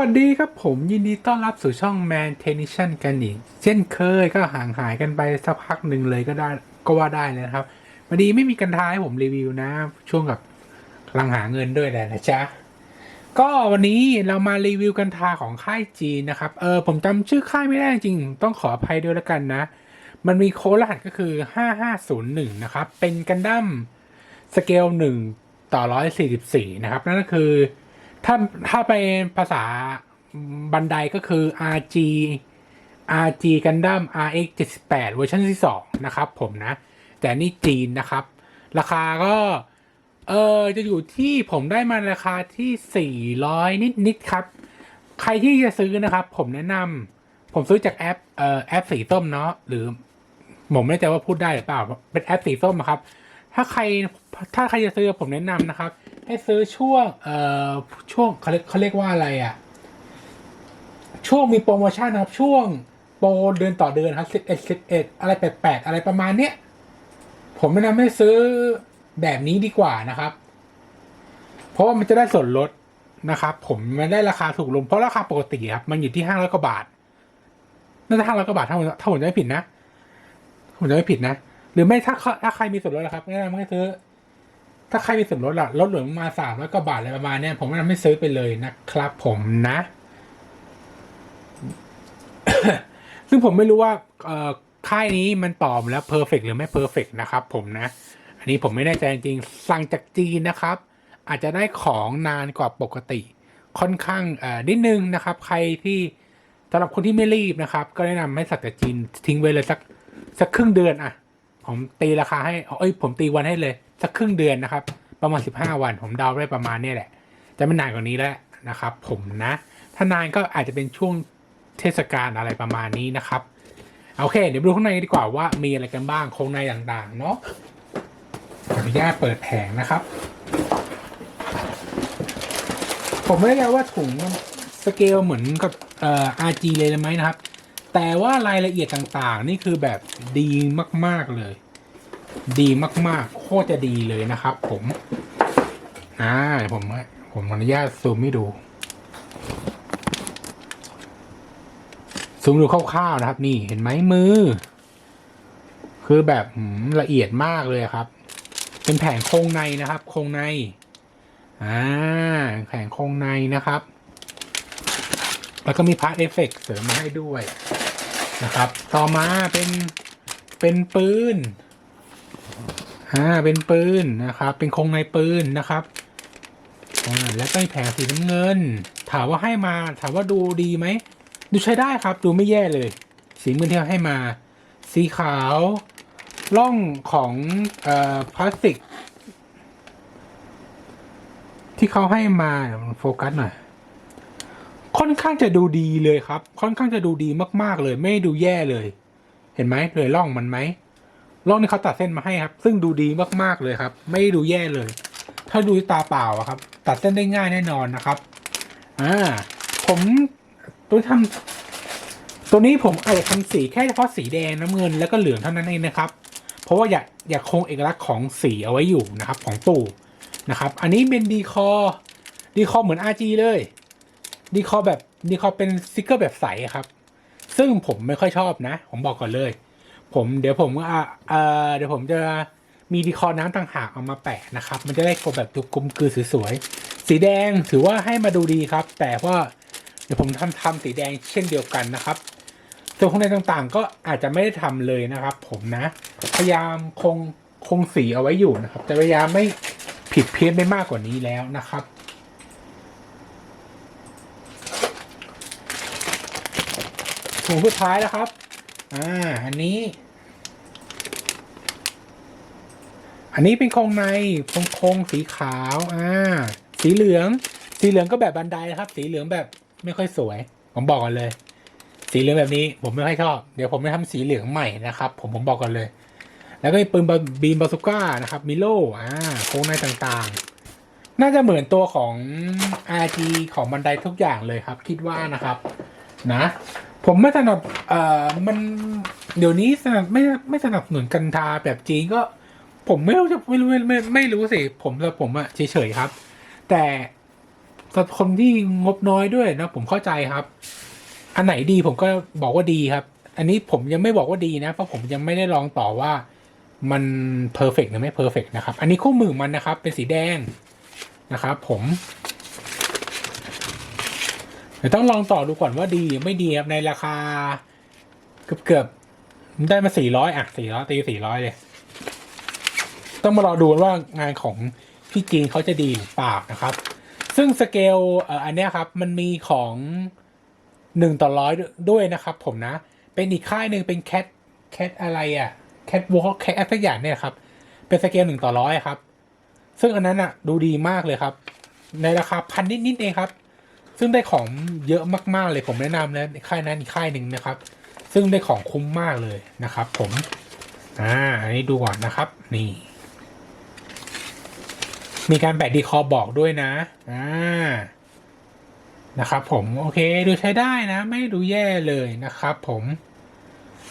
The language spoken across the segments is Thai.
วัสดีครับผมยินดีต้อนรับสู่ช่อง Man t e n i s i o n กันอีก เช่นเคยก็ห่างหายกันไปสักพักหนึ่งเลยก็ได้ก็ว่าได้เลยนะครับพอดีไม่มีกันท้ายผมรีวิวนะ ช่วงกับกำลังหาเงินด้วยแหละนะจ๊ะ ก็วันนี้เรามารีวิวกันทาของค่ายจีนนะครับ เออผมจำชื่อค่ายไม่ได้จริง ต้องขออภัยด้วยแล้วกันนะ มันมีโค้ดรหัสก็คือ 5501 นะครับ เป็นกันดั้มสเกล 1 ต่อ 144 นะครับ นั่นก็คือ ถ้าถ้าเป็นภาษาบันไดก็คือ RG RG Gundam RX 78เวอร์ชันที่ 2 นะครับผมนะ แต่นี่จีนนะครับ ราคาก็ เออจะอยู่ที่ผมได้มาราคาที่ 400 นิดนิดครับ ใครที่จะซื้อนะครับ ผมแนะนำผมซื้อจากแอปเอ่อแอปสีส้มเนาะหรือ ผมไม่แน่ใจว่าพูดได้หรือเปล่า เป็นแอปสีส้มครับ ถ้าใครถ้าใครจะซื้อผมแนะนำนะครับ ให้ซื้อช่วงเอ่อช่วงเขาเรียกเขาเรียกว่าอะไรอะ ช่วงมีโปรโมชั่นนะครับ ช่วงโปรเดือนต่อเดือนครับสิบเอ็ดสิบเอ็ดอะไรแปลกๆอะไรประมาณเนี้ยผมแนะนำให้ซื้อแบบนี้ดีกว่านะครับ เพราะว่ามันจะได้ส่วนลดนะครับ ผมมันได้ราคาถูกลงเพราะราคาปกติครับมันอยู่ที่ห้าร้อยกว่าบาทน่าจะห้าร้อยกว่าบาทถ้าผมถ้าผมจะไม่ผิดนะผมจะไม่ผิดนะ หรือไม่ถ้าถ้าใครมีส่วนลดนะครับแนะนำให้ซื้อ ถ้าใครมีส่วนลดอะลดเหลือมาสามร้อยกว่าบาทอะไรประมาณเนี้ยผมแนะนำให้ซื้อไปเลยนะครับผมนะ ซึ่งผมไม่รู้ว่าค่ายนี้มันตอบแล้วเพอร์เฟกหรือไม่เพอร์เฟกนะครับผมนะ อันนี้ผมไม่แน่ใจจริงสั่งจากจีนนะครับ อาจจะได้ของนานกว่าปกติ ค่อนข้างนิดนึงนะครับ ใครที่สำหรับคนที่ไม่รีบนะครับ ก็แนะนำให้สั่งจากจีนทิ้งไว้เลยสักสักครึ่งเดือนอะผมตีราคาให้เอ้ยผมตีวันให้เลย สักครึ่งเดือนนะครับ ประมาณสิบห้าวันผมเดาได้ประมาณนี้แหละ จะไม่นานกว่านี้แล้วนะครับ ผมนะ ถ้านานก็อาจจะเป็นช่วงเทศกาลอะไรประมาณนี้นะครับโอเค เดี๋ยวดูข้างในดีกว่าว่ามีอะไรกันบ้างโครงในต่างๆเนาะขออนุญาตเปิดแผงนะครับ ผมไม่แน่ใจว่าถุงสเกลเหมือนกับเอ่อ RG เลยไหมนะครับ แต่ว่ารายละเอียดต่างๆ นี่คือแบบดีมากๆเลย ดีมากๆ โคตรจะดีเลยนะครับ ผมอ่าผมผมอนุญาตซูมให้ดู ซูมดูคร่าวๆนะครับ นี่เห็นไหมมือ คือแบบละเอียดมากเลยครับ เป็นแผงโครงในนะครับ โครงในอ่าแผงโครงในนะครับ แล้วก็มีพาร์ทเอฟเฟกเสริมมาให้ด้วยนะครับ ต่อมาเป็นเป็นปืน อ่าเป็นปืนนะครับ เป็นคงในปืนนะครับอ่าแล้วก็มีแผงสีน้ำเงิน ถามว่าให้มา ถามว่าดูดีไหม ดูใช้ได้ครับ ดูไม่แย่เลย สีมือที่เขาให้มา สีขาวร่องของเอ่อพลาสติก ที่เขาให้มาโฟกัสหน่อยค่อนข้างจะดูดีเลยครับ ค่อนข้างจะดูดีมาก ๆ เลย ไม่ดูแย่เลย เห็นไหมเลยร่องมันไหม ร่องนี่เขาตัดเส้นมาให้ครับ ซึ่งดูดีมากๆเลยครับ ไม่ดูแย่เลย ถ้าดูตาเปล่าอะครับ ตัดเส้นได้ง่ายแน่นอนนะครับอ่าผมตัวทำตัวนี้ผมอาจจะทำสีแค่เฉพาะสีแดงน้ำเงินแล้วก็เหลืองเท่านั้นเองนะครับ เพราะว่าอยากอยากคงเอกลักษณ์ของสีเอาไว้อยู่นะครับ ของตู่นะครับ อันนี้เป็นดีคอดีคอเหมือน RG เลยดีคอแบบดีคอเป็นสติกเกอร์แบบใสครับ ซึ่งผมไม่ค่อยชอบนะ ผมบอกก่อนเลย ผมเดี๋ยวผมเออเดี๋ยวผมจะมีดีคอน้ำต่างหากเอามาแปะนะครับ มันจะได้กลมแบบกลมกลืนสวยๆสีแดงถือว่าให้มาดูดีครับ แต่ว่าเดี๋ยวผมทำทำสีแดงเช่นเดียวกันนะครับส่วนข้างในต่างๆ ก็อาจจะไม่ได้ทำเลยนะครับ ผมนะ พยายามคงคงสีเอาไว้อยู่นะครับแต่พยายามไม่ผิดเพี้ยนไปมากกว่านี้แล้วนะครับถุงสุดท้ายแล้วครับ อ่า อันนี้ อันนี้เป็นโครงในโครงโครงสีขาว อ่า สีเหลือง สีเหลืองก็แบบบันไดนะครับ สีเหลืองแบบไม่ค่อยสวย ผมบอกกันเลย สีเหลืองแบบนี้ ผมไม่ค่อยชอบ เดี๋ยวผมจะทำสีเหลืองใหม่นะครับ ผมผมบอกกันเลย แล้วก็มีปืนบ,บีมบาซูก้านะครับมิโลอ่าโครงในต่างๆ น่าจะเหมือนตัวของ RG ของบันไดทุกอย่างเลยครับ คิดว่านะครับ นะ ผมไม่สนับ เอ่อมันเดี๋ยวนี้สนับไม่ไม่สนับสนุนกันทาแบบจีนก็ ผมไม่รู้จะไม่รู้ไม่ไม่ไม่รู้สิผมสำหรับผมอะเฉยๆครับ แต่สำหรับคนที่งบน้อยด้วยนะผมเข้าใจครับ อันไหนดีผมก็บอกว่าดีครับ อันนี้ผมยังไม่บอกว่าดีนะเพราะผมยังไม่ได้ลองต่อว่ามันเพอร์เฟกหรือไม่เพอร์เฟกนะครับ อันนี้คู่มือมันนะครับ เป็นสีแดงนะครับ ผมเดี๋ยวต้องลองต่อดูก่อนว่าดีหรือไม่ดีครับในราคา กือบเกือบได้มาสี่ร้อยอะสี่ร้อยตีสี่ร้อยเลย ต้องมารอดูว่างานของพี่จีนเขาจะดีหรือเปล่านะครับ ซึ่งสเกลเอ่ออันนี้ครับ มันมีของหนึ่งต่อร้อยด้วยนะครับ ผมนะ เป็นอีกค่ายหนึ่งเป็นแคทแคทอะไรอะแคทวอล์กแคทสักอย่างเนี่ยครับ เป็นสเกลหนึ่งต่อร้อยครับ ซึ่งอันนั้นอะ ดูดีมากเลยครับ ในราคาพันนิดๆเองครับ ซึ่งได้ของเยอะมากๆเลยผมแนะนำแล้วค่ายนั้นอีกค่ายหนึ่งนะครับ ซึ่งได้ของคุ้มมากเลยนะครับ ผมอ่าอันนี้ดูก่อนนะครับ นี่ มีการแบตดีคอบอกด้วยนะอ่านะครับ ผมโอเคดูใช้ได้นะ ไม่ดูแย่เลยนะครับ ผม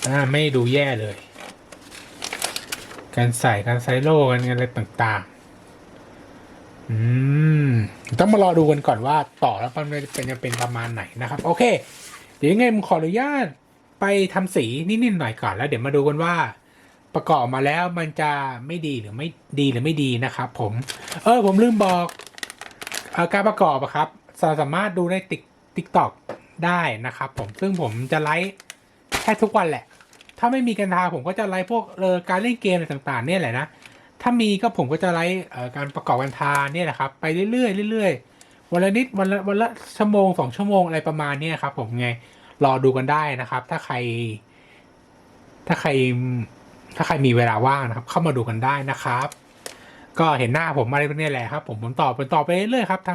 อ่าไม่ดูแย่เลย การใส่การไซโลกันอะไรต่างๆ อืมต้องมารอดูกันก่อนว่าต่อแล้วมันเป็นจะเป็นประมาณไหนนะครับ โอเค เดี๋ยวยังไงผมขออนุญาต ไปทำสีนิดๆหน่อยก่อนแล้วเดี๋ยวมาดูกันว่า ประกอบมาแล้วมันจะไม่ดีหรือไม่ดีหรือไม่ดีนะครับผม เออผมลืมบอกอ่อการประกอบอะครับสามารถดูในติ๊กติ๊กตอกได้นะครับผมซึ่งผมจะไลฟ์แค่ทุกวันแหละ ถ้าไม่มีกันทาผมก็จะไลฟ์พวกเออการเล่นเกมอะไรต่างๆ เนี่ยแหละนะถ้ามีก็ผมก็จะไลฟ์การประกอบกันทาเนี่ยแหละครับไปเรื่อยๆเรื่อยๆวันละนิดวันละวันละชั่วโมงสองชั่วโมงอะไรประมาณนี้ครับผมไง รอดูกันได้นะครับ ถ้าใคร ถ้าใคร ถ้าใครมีเวลาว่างนะครับ เข้ามาดูกันได้นะครับ ก็เห็นหน้าผมอะไรพวกนี้แหละครับ ผมผมตอบเป็นตอบไปเรื่อยๆครับท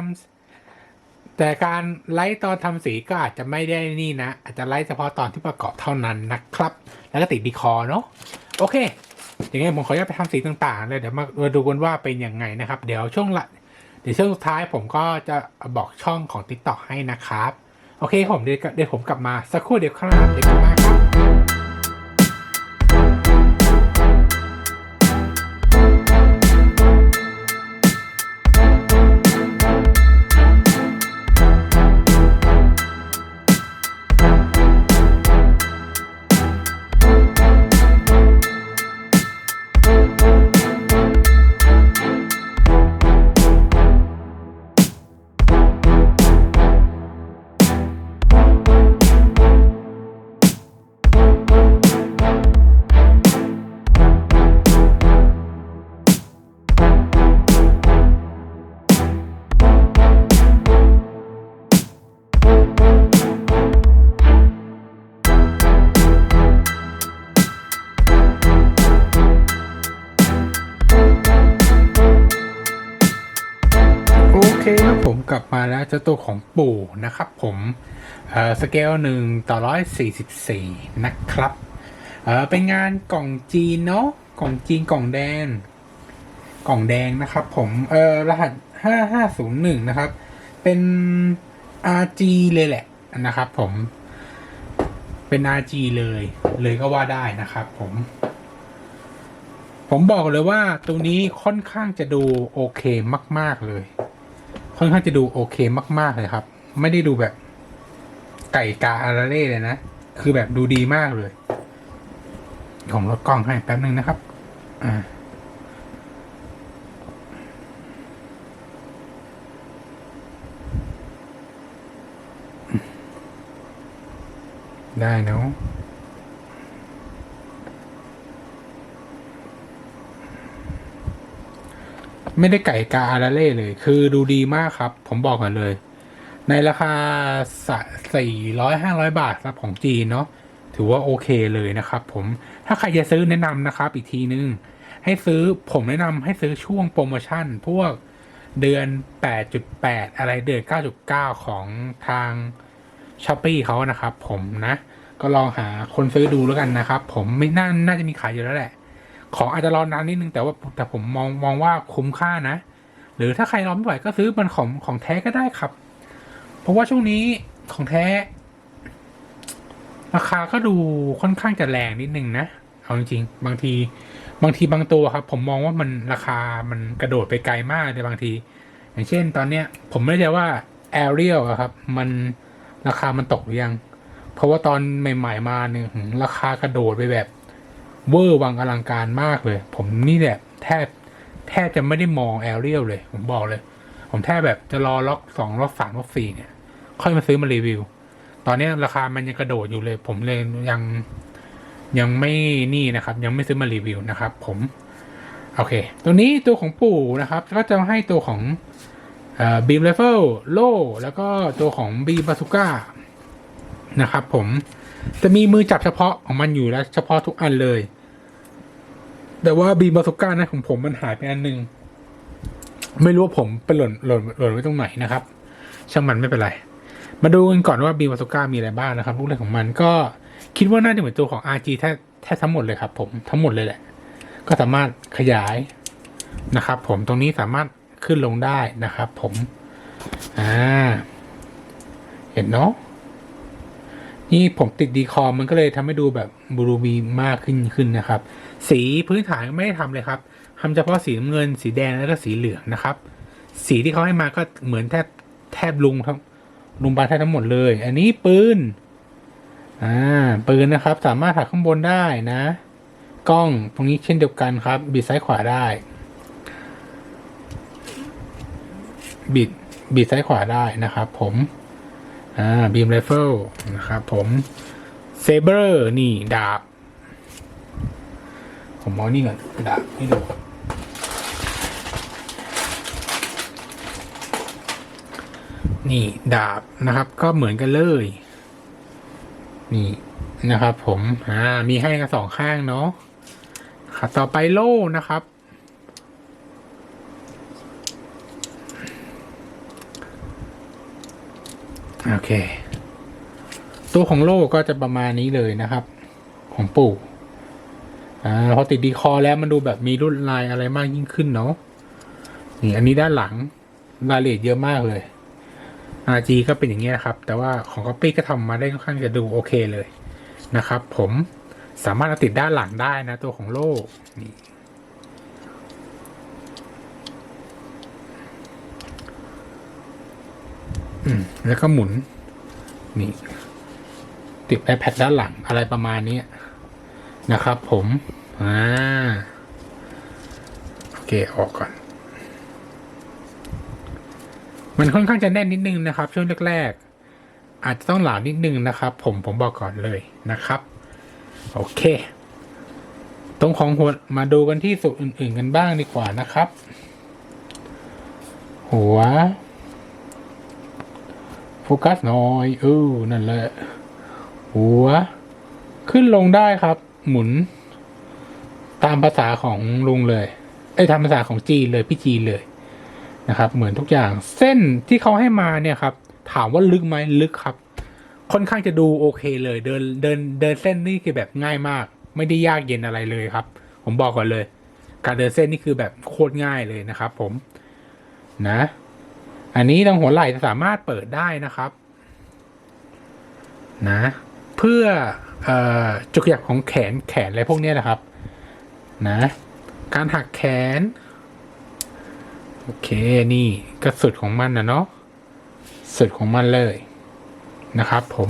ำแต่การไลฟ์ตอนทำสีก็อาจจะไม่ได้นี่นะ อาจจะไลฟ์เฉพาะตอนที่ประกอบเท่านั้นนะครับ แล้วก็ติดดีคอเนาะโอเคอย่างงี้ผมขออนุญาตไปทำสีต่างๆเลยเดี๋ยวมามาดูกันว่าเป็นยังไงนะครับ เดี๋ยวช่วงละเดี๋ยวช่วงสุดท้ายผมก็จะบอกช่องของ TikTok ให้นะครับ โอเคผมเดี๋ยวผมกลับมาสักครู่เดี๋ยวครับเดี๋ยวกลับมา เจ้าตัวของปู่นะครับผมสเกลหนึ่งต่อร้อยสี่สิบสี่นะครับเเป็นงานกล่องจีนเนาะกล่องจีนกล่องแดง กล่องแดงนะครับผมเออรหัสห้าห้าศูนย์หนึ่งนะครับ เป็น RG เลยแหละนะครับผมเป็น RG เลย เลยก็ว่าได้นะครับผม ผมบอกเลยว่าตรงนี้ค่อนข้างจะดูโอเคมาก ๆ เลย ค่อนข้างจะดูโอเคมาก ๆ เลยครับ ไม่ได้ดูแบบไก่กาอาราเล่เลยนะ คือแบบดูดีมากเลย ผมลดกล้องให้แป๊บนึงนะครับ อ่าได้เนาะ ไม่ได้ไก่กาอาราเล่เลย คือดูดีมากครับ ผมบอกกันเลย ในราคาสี่ร้อยห้าร้อยบาทครับของจีนเนาะถือว่าโอเคเลยนะครับ ผมถ้าใครจะซื้อแนะนำนะครับ อีกทีนึง ให้ซื้อผมแนะนำให้ซื้อช่วงโปรโมชั่น พวกเดือน 8.8 อะไรเดือน 9.9 ของทางช้อปปีเขานะครับ ผมนะ ก็ลองหาคนซื้อดูแล้วกันนะครับ ผมไม่น่าน่าจะมีขายอยู่แล้วแหละ ของอาจจะรอนานนิดนึงแต่ว่าแต่ผมมองมองว่าคุ้มค่านะ หรือถ้าใครรอไม่ไหวก็ซื้อมันของของแท้ก็ได้ครับ เพราะว่าช่วงนี้ของแท้ ราคาก็ดูค่อนข้างจะแรงนิดนึงนะเอาจริงๆบางที บางทีบางตัวครับ ผมมองว่ามันราคามันกระโดดไปไกลมากในบางที อย่างเช่น ตอนเนี้ย ผมไม่แน่ใจว่าแอเรียลอะครับ มันราคามันตกหรือยัง เพราะว่าตอนใหม่ ๆ มาเนี่ยราคากระโดดไปแบบ เวอร์วังอลังการมากเลย ผมนี่แหละแทบแทบจะไม่ได้มองแอเรียลเลย ผมบอกเลย ผมแทบแบบจะรอล็อกสองล็อกสามล็อกสี่เนี่ย ค่อยมาซื้อมารีวิว ตอนนี้ราคามันยังกระโดดอยู่เลย ผมเลยยังยังไม่นี่นะครับ ยังไม่ซื้อมารีวิวนะครับ ผมโอเค ตัวนี้ตัวของปู่นะครับ ก็จะให้ตัวของบีมไรเฟิลโล่แล้วก็ตัวของบีบาซูก้านะครับผมจะมีมือจับเฉพาะของมันอยู่แล้วเฉพาะทุกอันเลย แต่ว่าบีบาซูก้านะของผมมันหายไปอันหนึง ไม่รู้ว่าผมไปหล่นหล่นหล่นไว้ตรงไหนนะครับ ช่างมันไม่เป็นไร มาดูกันก่อนว่าบีบาซูก้ามีอะไรบ้างนะครับลูกเล่นของมันก็คิดว่าน่าจะเหมือนตัวของ RG แท้แท้ทั้งหมดเลยครับ ผมทั้งหมดเลยแหละ ก็สามารถขยายนะครับ ผมตรงนี้สามารถขึ้นลงได้นะครับ ผมอ่าเห็นเนาะนี่ผมติดดีคอมมันก็เลยทำให้ดูแบบบลูบีมากขึ้นขึ้นนะครับ สีพื้นฐานไม่ได้ทำเลยครับทำเฉพาะสีน้ำเงิน สีแดงแล้วก็สีเหลืองนะครับ สีที่เขาให้มาก็เหมือนแทบแทบลุงทั้งลุงบาแทบทั้งหมดเลย อันนี้ปืนอ่าปืนนะครับ สามารถถักข้างบนได้นะ กล้องตรงนี้เช่นเดียวกันครับ บิดซ้ายขวาได้ บิดบิดซ้ายขวาได้นะครับผมอ่าบีมไรเฟิลนะครับผมเซเบอร์นี่ดาบ ผมเอานี่ก่อนดาบให้ดูนี่ดาบนะครับก็เหมือนกันเลย นี่นะครับ ผมอ่ามีให้กันสองข้างเนาะครับต่อไปโล่นะครับ โอเค ตัวของโล่ก็จะประมาณนี้เลยนะครับ ของปู่ อ่าพอติดดีคอแล้วมันดูแบบมีรุ่นลายอะไรมากยิ่งขึ้นเนาะนี่อันนี้ด้านหลังรายละเอียดเยอะมากเลย RG ก็เป็นอย่างนี้นะครับ แต่ว่าของ Copy ก็ทำมาได้ค่อนข้างจะดูโอเคเลยนะครับ ผมสามารถติดด้านหลังได้นะตัวของโล่นี่แล้วก็หมุน นี่ ติด iPad ด้านหลังอะไรประมาณนี้ นะครับผมอ่าโอเคออกก่อน มันค่อนข้างจะแน่นนิดนึงนะครับ ช่วงแรกๆอาจจะต้องหลานิดนึงนะครับ ผมผมบอกก่อนเลยนะครับ โอเค ตรงของหัวมาดูกันที่ส่วนอื่น ๆ กันบ้างดีกว่านะครับ หัวโฟกัสหน่อยเออนั่นแหละ หัว ขึ้นลงได้ครับ หมุน ตามภาษาของลุงเลยไอ้ยตามภาษาของจีนเลยพี่จีนเลยนะครับ เหมือนทุกอย่างเส้นที่เขาให้มาเนี่ยครับ ถามว่าลึกไหมลึกครับ ค่อนข้างจะดูโอเคเลย เดินเดินเดินเส้นนี่คือแบบง่ายมาก ไม่ได้ยากเย็นอะไรเลยครับ ผมบอกก่อนเลย การเดินเส้นนี่คือแบบโคตรง่ายเลยนะครับ ผมนะ อันนี้ตรงหัวไหล่จะสามารถเปิดได้นะครับ นะ เพื่อ จุกขยับของแขนแขนอะไรพวกนี้นะครับนะการหักแขน โอเคนี่ก็สุดของมันนะเนาะสุดของมันเลยนะครับ ผม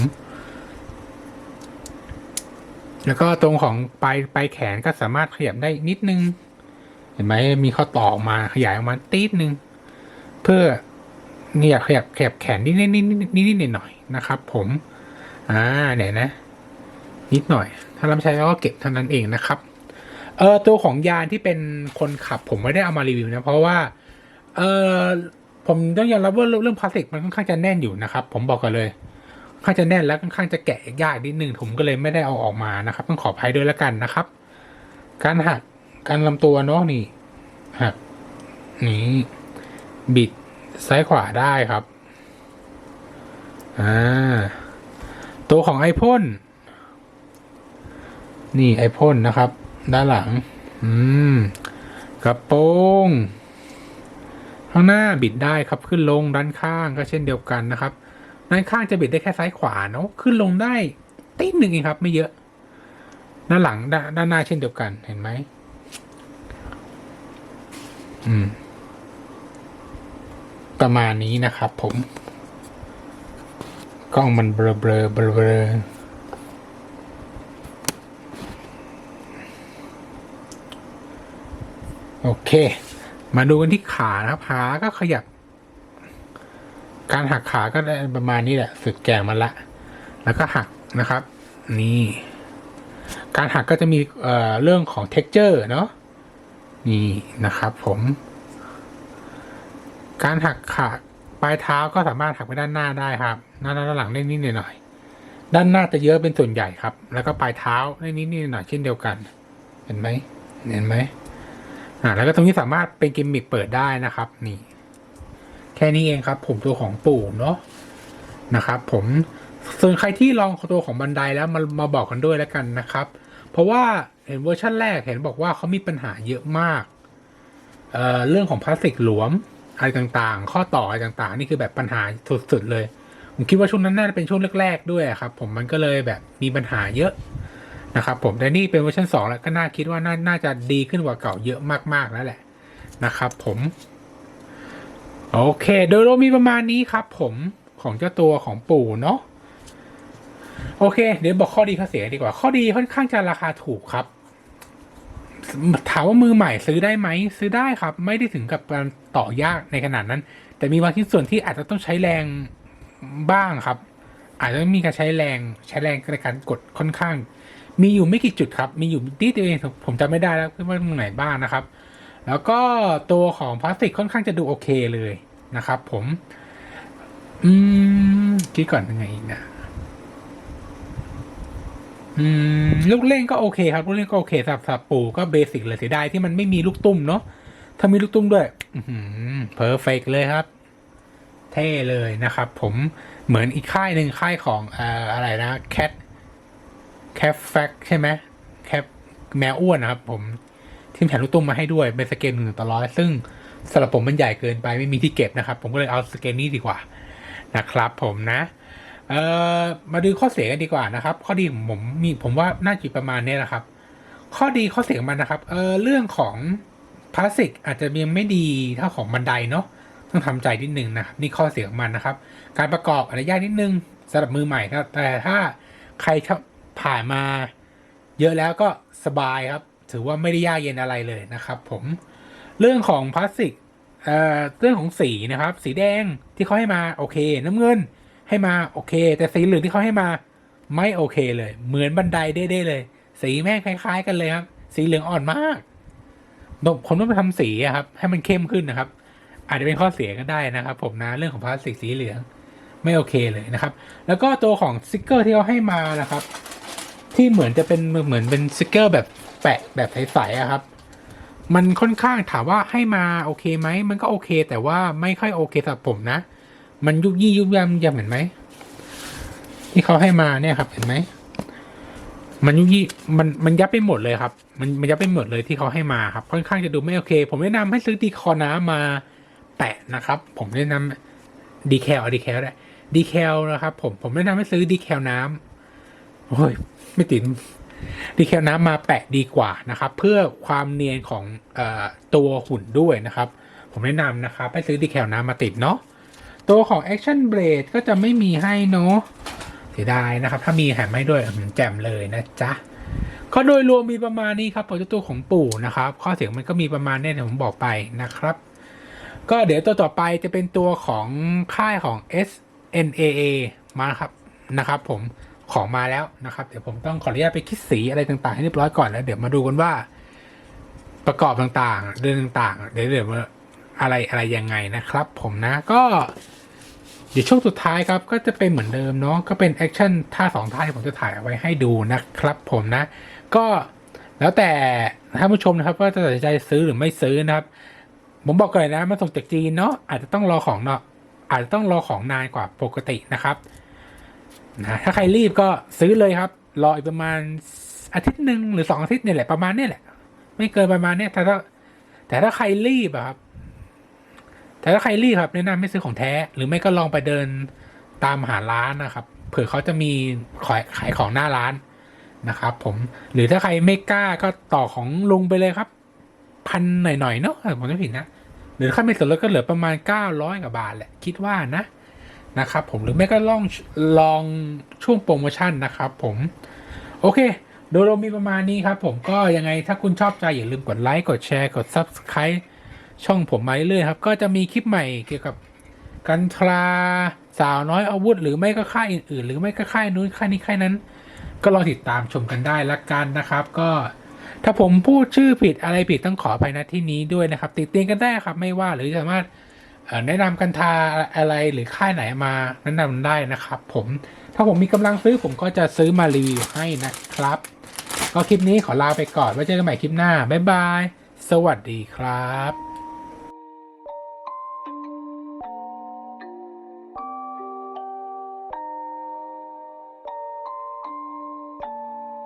แล้วก็ตรงของปลายปลายแขนก็สามารถขยับได้นิดนึง เห็นไหมมีข้อต่อออกมาขยายออกมาตีดนึง เพื่อเนี่ยขยับขยับแขนนิดนิดนิดนิดนิดหน่อยหน่อยนะครับ ผม อ่าเนี่ยนะ นิดหน่อย ถ้าเราไม่ใช้เราก็เก็บเท่านั้นเองนะครับ เออตัวของยานที่เป็นคนขับผมไม่ได้เอามารีวิวนะ เพราะว่า เออผมต้องยอมรับว่าเรื่องพลาสติกมันค่อนข้างจะแน่นอยู่นะครับ ผมบอกกันเลยค่อนข้างจะแน่นแล้วค่อนข้างจะแกะยากนิดนึงผมก็เลยไม่ได้เอาออกมานะครับ ต้องขออภัยด้วยแล้วกันนะครับ การหักการลำตัวเนาะนี่หักนี่บิดซ้ายขวาได้ครับอ่าตัวของไอพ่น นี่ไอพ่นนะครับ ด้านหลัง อืมกระโปรงข้างหน้าบิดได้ครับขึ้นลงด้านข้างก็เช่นเดียวกันนะครับ ด้านข้างจะบิดได้แค่ซ้ายขวาเนาะขึ้นลงได้ติดหนึ่งเองครับ ไม่เยอะ ด้านหลังด้านด้านหน้าเช่นเดียวกันเห็นไหมอืม ประมาณนี้นะครับผม กล้องมันเบลอเบลอเบลอเบลอโอเค มาดูกันที่ขานะครับขาก็ขยับ การหักขาก็ได้ประมาณนี้แหละสุดแก่มันละ แล้วก็หักนะครับ นี่ การหักก็จะมีเอ่อเรื่องของ texture เนาะนี่นะครับ ผม การหักขาปลายเท้าก็สามารถหักไปด้านหน้าได้ครับด้านหน้าด้านหลังได้นิดหน่อยด้านหน้าจะเยอะเป็นส่วนใหญ่ครับ แล้วก็ปลายเท้าได้นิดหน่อยเช่นเดียวกัน เห็นไหมเห็นไหม อ่าแล้วก็ตรงนี้สามารถเป็นกิมมิคเปิดได้นะครับ นี่ แค่นี้เองครับ ผมตัวของปู่เนาะนะครับ ผมส่วนใครที่ลองตัวของบันไดแล้วมามาบอกกันด้วยแล้วกันนะครับ เพราะว่าเห็นเวอร์ชันแรกเห็นบอกว่าเขามีปัญหาเยอะมากเอ่อเรื่องของพลาสติกหลวมอะไรต่างๆ ข้อต่ออะไรต่างๆ นี่คือแบบปัญหาสุดๆเลย ผมคิดว่าช่วงนั้นน่าจะเป็นช่วงแรกๆด้วยครับ ผมมันก็เลยแบบมีปัญหาเยอะ นะครับผมแต่นี่เป็นเวอร์ชันสองแล้วก็น่าคิดว่าน่านาจะดีขึ้นกว่าเก่าเยอะมากๆแล้วแหละนะครับผมโอเคโดยรวมมีประมาณนี้ครับผมของเจ้าตัวของปู่เนาะโอเค เดี๋ยวบอกข้อดีข้อเสียดีกว่า ข้อดีค่อนข้างจะราคาถูกครับถามว่ามือใหม่ซื้อได้ไหมซื้อได้ครับ ไม่ได้ถึงกับการต่อยากในขนาดนั้น แต่มีบางชิ้นส่วนที่อาจจะต้องใช้แรงบ้างครับ อาจจะมีการใช้แรงใช้แรงในการกดค่อนข้าง มีอยู่ไม่กี่จุดครับ มีอยู่ที่ตัวเองผมจำไม่ได้แล้วว่าตรงไหนบ้างนะครับ แล้วก็ตัวของพลาสติกค่อนข้างจะดูโอเคเลยนะครับ ผม อืมคิดก่อนยังไงอีกนะอืมลูกเล่นก็โอเคครับลูกเล่นก็โอเคสำหรับสำหรับปู่ก็เบสิกเลยเสียดายที่มันไม่มีลูกตุ้มเนาะถ้ามีลูกตุ้มด้วยอืเพอร์เฟกเลยครับ เท่เลยนะครับ ผมเหมือนอีกค่ายหนึ่งค่ายของเอ่ออะไรนะแคท แคปแฟกใช่ไหมแคปแมวอ้วนนะครับ ผมที่แถมลูกตุ้มมาให้ด้วยเป็นสเกลหนึ่งต่อร้อยซึ่งสำหรับผมมันใหญ่เกินไปไม่มีที่เก็บนะครับ ผมก็เลยเอาสเกลนี้ดีกว่านะครับ ผมนะเอ่อมาดูข้อเสียกันดีกว่านะครับ ข้อดีของผมมีผมว่าน่าจะประมาณนี้นะครับ ข้อดีข้อเสียของมันนะครับเออเรื่องของพลาสติกอาจจะยังไม่ดีเท่าของบันไดเนาะต้องทำใจนิดนึงนะครับนี่ข้อเสียของมันนะครับ การประกอบอาจจะยากนิดนึงสำหรับมือใหม่ครับแต่ถ้าใครชอบ ผ่านมาเยอะแล้วก็สบายครับ ถือว่าไม่ได้ยากเย็นอะไรเลยนะครับ ผมเรื่องของพลาสติกเอ่อเรื่องของสีนะครับ สีแดงที่เขาให้มาโอเค น้ำเงินให้มาโอเค แต่สีเหลืองที่เขาให้มาไม่โอเคเลย เหมือนบันไดเด้ๆเลย สีแม่งคล้าย ๆ กันเลยครับ สีเหลืองอ่อนมากผมต้องไปทำสีครับ ให้มันเข้มขึ้นนะครับ อาจจะเป็นข้อเสียก็ได้นะครับ ผมนะเรื่องของพลาสติกสีเหลือง ไม่โอเคเลยนะครับ แล้วก็ตัวของสติกเกอร์ที่เขาให้มานะครับ ที่เหมือนจะเป็นเหมือนเป็นสติกเกอร์แบบแปะแบบใสๆอะครับ มันค่อนข้างถามว่าให้มาโอเคไหมมันก็โอเค แต่ว่าไม่ค่อยโอเคสำหรับผมนะ มันยุบยี่ยุบยำยำเห็นไหมที่เขาให้มาเนี่ยครับเห็นไหมมันยุยี่มันมันยับไปหมดเลยครับ มันมันยับไปหมดเลยที่เขาให้มาครับ ค่อนข้างจะดูไม่โอเค ผมแนะนำให้ซื้อดีคอน้ำมาแปะนะครับ ผมแนะนำดีแคลเอาดีแคลได้ ดีแคลนะครับ ผมผมแนะนำให้ซื้อดีแคลน้ำโอ้ยไม่ติดดีแคลน้ำมาแปะดีกว่านะครับ เพื่อความเนียนของอตัวหุ่นด้วยนะครับ ผมแนะนำนะครับให้ซื้อดีแคลน้ำมาติดเนาะตัวของ Action Blade ก็จะไม่มีให้เนาะเสียดายนะครับ ถ้ามีแถมให้ด้วยอืมแจ่มเลยนะจ๊ะก็โดยรวมมีประมาณนี้ครับผลตัวของปู่นะครับ ข้อเสียงมันก็มีประมาณนี้ที่ผมบอกไปนะครับ ก็เดี๋ยวตัวต่อไปจะเป็นตัวของค่ายของ NAA มาครับนะครับ ผมของมาแล้วนะครับ เดี๋ยวผมต้องขออนุญาตไปคิดสีอะไรต่างๆให้เรียบร้อยก่อนแล้ว เดี๋ยวมาดูกันว่าประกอบต่างๆ เรื่องต่างๆ เดี๋ยวเดี๋ยวอะไรอะไรยังไงนะครับ ผมนะก็ เดี๋ยวช่วงสุดท้ายครับ ก็จะเป็นเหมือนเดิมเนาะก็เป็นแอคชั่นท่าสองท่าที่ผมจะถ่ายเอาไว้ให้ดูนะครับ ผมนะ ก็แล้วแต่ท่านผู้ชมนะครับ ว่าจะตัดสินใจซื้อหรือไม่ซื้อนะครับ ผมบอกก่อนเลยนะมันส่งจากจีนเนาะอาจจะต้องรอของเนาะ อาจจะต้องรอของนานกว่าปกตินะครับนะถ้าใครรีบก็ซื้อเลยครับ รออีกประมาณอาทิตย์หนึ่งหรือสองอาทิตย์เนี่ยแหละประมาณเนี่ยแหละ ไม่เกินประมาณเนี้ยแต่ถ้าแต่ถ้าใครรีบอะครับ แต่ถ้าใครรีบครับแนะนำไม่ซื้อของแท้ หรือไม่ก็ลองไปเดินตามหาร้านนะครับ เผื่อเขาจะมีขายขายของหน้าร้านนะครับ ผมหรือถ้าใครไม่กล้าก็ต่อของลุงไปเลยครับ พันหน่อยๆเนาะผมไม่ผิดนะ หรือค่าไม่สนลดก็เหลือประมาณเก้าร้อยกว่าบาทแหละคิดว่านะนะครับผมหรือไม่ก็ลองลองช่วงโปรโมชั่นนะครับผมโอเค โดยรวมมีประมาณนี้ครับผมก็ยังไงถ้าคุณชอบใจอย่าลืมกดไลค์กดแชร์กด Subscribe ช่องผมมาเรื่อยๆครับ ก็จะมีคลิปใหม่เกี่ยวกับกันทราสาวน้อยอาวุธ หรือไม่ก็ค่ายอื่นๆ หรือไม่ก็ค่ายนู้นค่ายนี้ค่ายนั้น ก็ลองติดตามชมกันได้ละกันนะครับ ก็ ถ้าผมพูดชื่อผิดอะไรผิดต้องขออภัยณที่นี้ด้วยนะครับ ติดเตียงกันได้ครับไม่ว่าหรือสามารถแนะนำกันทาอะไรหรือค่ายไหนมาแนะนำได้นะครับ ผมถ้าผมมีกำลังซื้อผมก็จะซื้อมารีวิวให้นะครับ ก็คลิปนี้ขอลาไปก่อนไว้เจอกันใหม่คลิปหน้าบ๊ายบาย สวัสดีครับ